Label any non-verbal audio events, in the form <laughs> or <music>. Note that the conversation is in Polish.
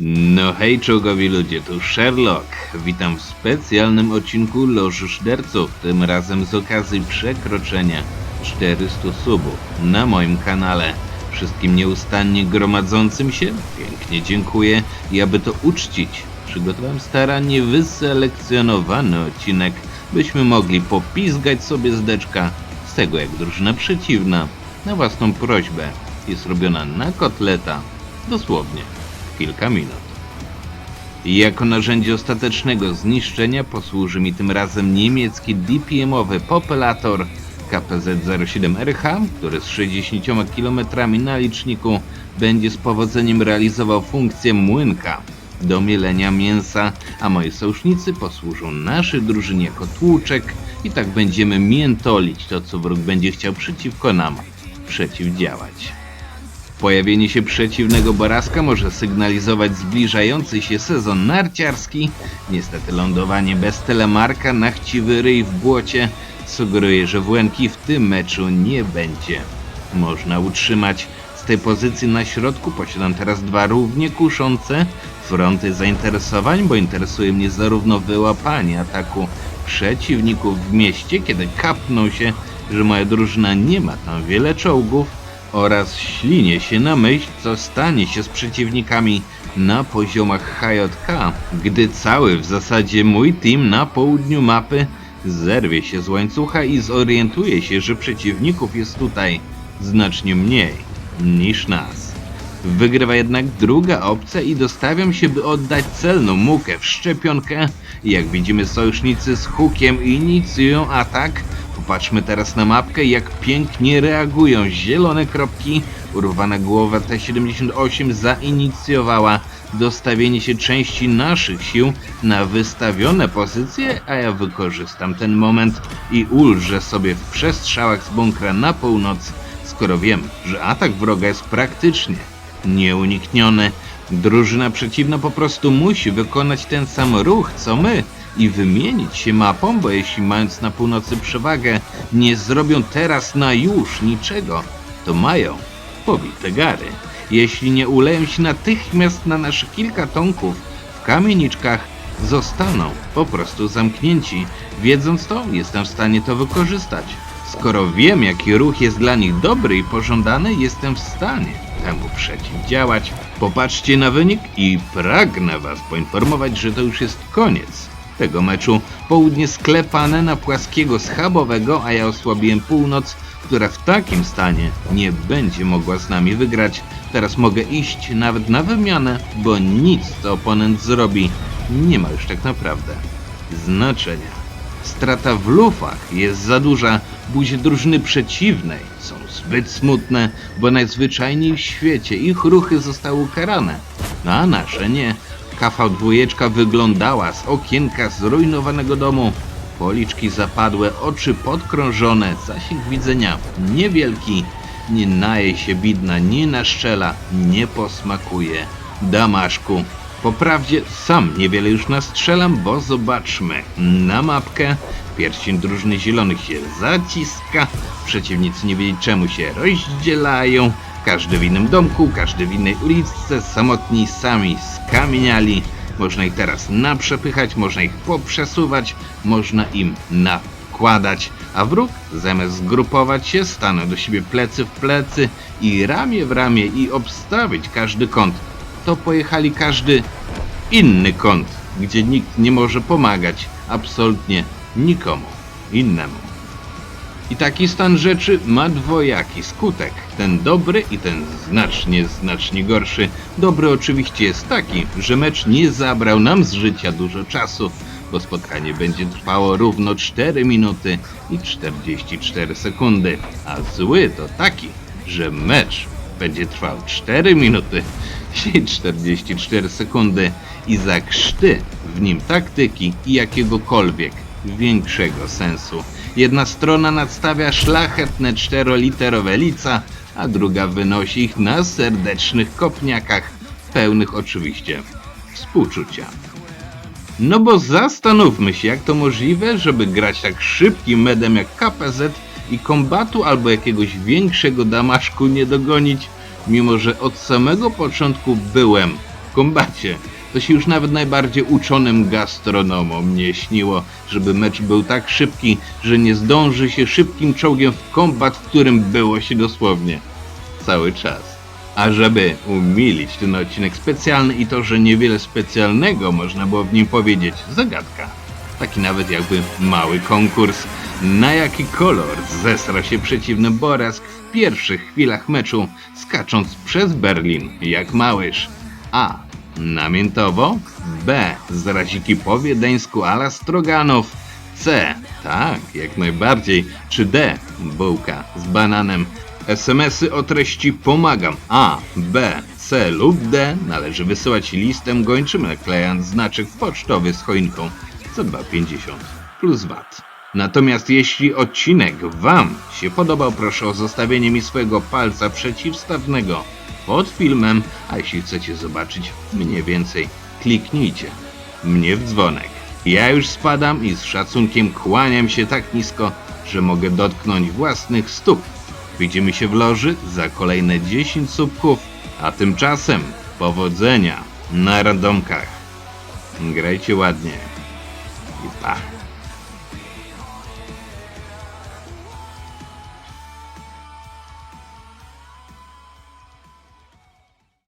No hej czołgowi ludzie, tu Sherlock. Witam w specjalnym odcinku Loży Szderców, tym razem z okazji przekroczenia 400 subów na moim kanale. Wszystkim nieustannie gromadzącym się pięknie dziękuję i aby to uczcić, przygotowałem starannie wyselekcjonowany odcinek, byśmy mogli popizgać sobie z deczka z tego jak drużyna przeciwna na własną prośbę jest robiona na kotleta dosłownie kilka minut. Jako narzędzie ostatecznego zniszczenia posłuży mi tym razem niemiecki DPM-owy populator KPZ-07RH, który z 60 km na liczniku będzie z powodzeniem realizował funkcję młynka do mielenia mięsa, a moi sojusznicy posłużą naszej drużynie jako tłuczek i tak będziemy miętolić to, co wróg będzie chciał przeciwko nam przeciwdziałać. Pojawienie się przeciwnego boraska może sygnalizować zbliżający się sezon narciarski. Niestety lądowanie bez telemarka na chciwy ryj w błocie sugeruje, że Włęki w tym meczu nie będzie można utrzymać. Z tej pozycji na środku posiadam teraz dwa równie kuszące fronty zainteresowań, bo interesuje mnie zarówno wyłapanie ataku przeciwników w mieście, kiedy kapną się, że moja drużyna nie ma tam wiele czołgów, oraz ślinie się na myśl, co stanie się z przeciwnikami na poziomach HJK, gdy cały w zasadzie mój team na południu mapy zerwie się z łańcucha i zorientuje się, że przeciwników jest tutaj znacznie mniej niż nas. Wygrywa jednak druga opcja i dostawiam się, by oddać celną mukę w szczepionkę. Jak widzimy, sojusznicy z hukiem inicjują atak. Popatrzmy teraz na mapkę, jak pięknie reagują zielone kropki. Urwana głowa T-78 zainicjowała dostawienie się części naszych sił na wystawione pozycje, a ja wykorzystam ten moment i ulżę sobie w przestrzałach z bunkra na północ, skoro wiem, że atak wroga jest praktycznie nieunikniony. Drużyna przeciwna po prostu musi wykonać ten sam ruch co my i wymienić się mapą, bo jeśli mając na północy przewagę nie zrobią teraz na już niczego, to mają pobite gary. Jeśli nie uleją się natychmiast na nasze kilka tonków w kamieniczkach, zostaną po prostu zamknięci. Wiedząc to, jestem w stanie to wykorzystać. Skoro wiem, jaki ruch jest dla nich dobry i pożądany, jestem w stanie temu przeciwdziałać. Popatrzcie na wynik i pragnę Was poinformować, że to już jest koniec tego meczu. Południe sklepane na płaskiego schabowego, a ja osłabiłem północ, która w takim stanie nie będzie mogła z nami wygrać. Teraz mogę iść nawet na wymianę, bo nic co oponent zrobi nie ma już tak naprawdę znaczenia. Strata w lufach jest za duża, buzie drużyny przeciwnej są zbyt smutne, bo najzwyczajniej w świecie ich ruchy zostały ukarane, no a nasze nie. KV2 wyglądała z okienka zrujnowanego domu. Policzki zapadłe, oczy podkrążone, zasięg widzenia niewielki. Nie naje się bidna, nie naszczela, nie posmakuje. Damaszku. Po prawdzie sam niewiele już nastrzelam, bo zobaczmy. Na mapkę pierścień drużyny zielonych się zaciska. Przeciwnicy nie wiedzieć czemu się rozdzielają. Każdy w innym domku, każdy w innej uliczce, samotni sami skamieniali. Można ich teraz naprzepychać, można ich poprzesuwać, można im nakładać, a wróg zamiast zgrupować się, stanął do siebie plecy w plecy i ramię w ramię i obstawić każdy kąt, to pojechali każdy inny kąt, gdzie nikt nie może pomagać absolutnie nikomu innemu. I taki stan rzeczy ma dwojaki skutek. Ten dobry i ten znacznie, znacznie gorszy. Dobry oczywiście jest taki, że mecz nie zabrał nam z życia dużo czasu, bo spotkanie będzie trwało równo 4 minuty i 44 sekundy. A zły to taki, że mecz będzie trwał 4 minuty <laughs> i 44 sekundy i za krzty w nim taktyki i jakiegokolwiek większego sensu. Jedna strona nadstawia szlachetne czteroliterowe lica, a druga wynosi ich na serdecznych kopniakach, pełnych oczywiście współczucia. No bo zastanówmy się, jak to możliwe, żeby grać tak szybkim medem jak KPZ i kombatu albo jakiegoś większego damaszku nie dogonić, mimo że od samego początku byłem w kombacie. To się już nawet najbardziej uczonym gastronomom nie śniło, żeby mecz był tak szybki, że nie zdąży się szybkim czołgiem w kombat, w którym było się dosłownie cały czas. A żeby umilić ten odcinek specjalny i to, że niewiele specjalnego można było w nim powiedzieć, zagadka. Taki nawet jakby mały konkurs. Na jaki kolor zesra się przeciwny Borask w pierwszych chwilach meczu, skacząc przez Berlin jak małyż? A. Namiętowo? B. Z raziki po wiedeńsku ala Stroganów? C. Tak, jak najbardziej. Czy D. Bułka z bananem? SMS-y o treści pomagam. A, B, C lub D należy wysyłać listem gończym naklejając znaczek pocztowy z choinką za 2,50 plus VAT. Natomiast jeśli odcinek Wam się podobał, proszę o zostawienie mi swojego palca przeciwstawnego pod filmem, a jeśli chcecie zobaczyć mniej więcej, kliknijcie mnie w dzwonek. Ja już spadam i z szacunkiem kłaniam się tak nisko, że mogę dotknąć własnych stóp. Widzimy się w loży za kolejne 10 subków, a tymczasem powodzenia na randomkach. Grajcie ładnie i pa.